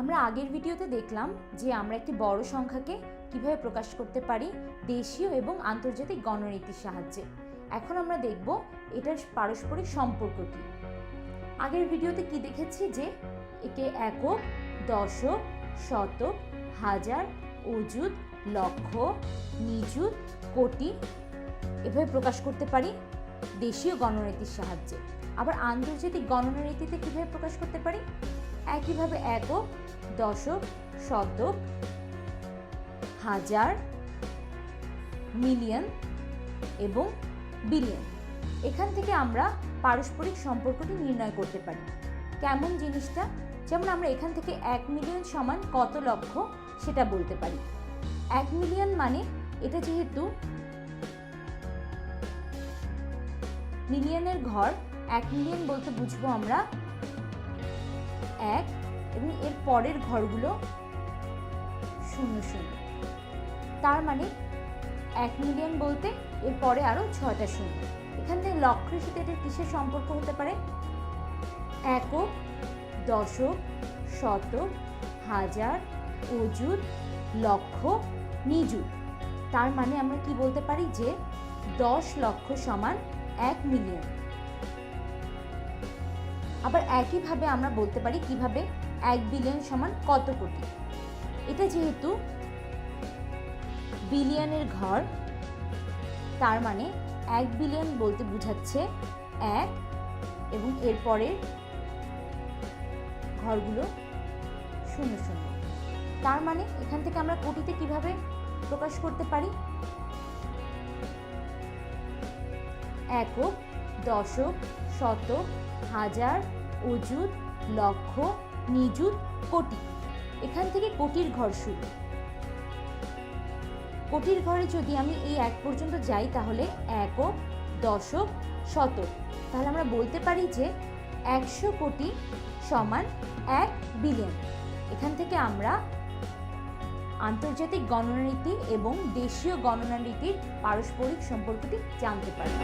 আমরা আগের ভিডিওতে দেখলাম যে আমরা একটি বড় সংখ্যাকে কীভাবে প্রকাশ করতে পারি দেশীয় এবং আন্তর্জাতিক গণনীতির সাহায্যে। এখন আমরা দেখব এটার পারস্পরিক সম্পর্ক কী। আগের ভিডিওতে কি দেখেছি যে একে একক, দশক, শতক, হাজার, অযুত, লক্ষ, নিযুত, কোটি এভাবে প্রকাশ করতে পারি দেশীয় গণনীতির সাহায্যে। আবার আন্তর্জাতিক গণনীতিতে কীভাবে প্রকাশ করতে পারি? একইভাবে একক দশক, শতক, হাজার, মিলিয়ন এবং বিলিয়ন। এখান থেকে আমরা পারস্পরিক সম্পর্কটি নির্ণয় করতে পারি। কেমন জিনিসটা? যেমন আমরা এখান থেকে এক মিলিয়ন সমান কত লক্ষ সেটা বলতে পারি। এক মিলিয়ন মানে এটা যেহেতু মিলিয়নের ঘর, এক মিলিয়ন বলতে বুঝব আমরা এক এবং এর পরের ঘরগুলো শূন্য শূন্য। তার মানে এক মিলিয়ন বলতে এর পরে আরও ছয়টা শূন্য। এখান থেকে লক্ষের সাথে এটা কিসের সম্পর্ক হতে পারে? একক, দশক, শতক, হাজার, অযুত, লক্ষ, নিযুত। তার মানে আমরা কি বলতে পারি যে দশ লক্ষ সমান এক মিলিয়ন আবার একইভাবে আমরা বলতে পারি কীভাবে? এক বিলিয়ন সমান কত কোটি? এটা যেহেতু বিলিয়নের ঘর, তার মানে এক বিলিয়ন বলতে বোঝাচ্ছে এক এবং এরপরের ঘরগুলো শূন্য শূন্য। তার মানে এখান থেকে আমরা কোটিতে কীভাবে প্রকাশ করতে পারি? একক দশক শতক হাজার, অযুত, লক্ষ নিযুত কোটি। এখান থেকে কোটির ঘর শুরু। কোটির ঘরে যদি আমি এই এক পর্যন্ত যাই তাহলে একক, দশক, শতক। তাহলে আমরা বলতে পারি যে একশো কোটি সমান এক বিলিয়ন। এখান থেকে আমরা আন্তর্জাতিক গণনানীতি এবং দেশীয় গণনানীতির পারস্পরিক সম্পর্কটি জানতে পারি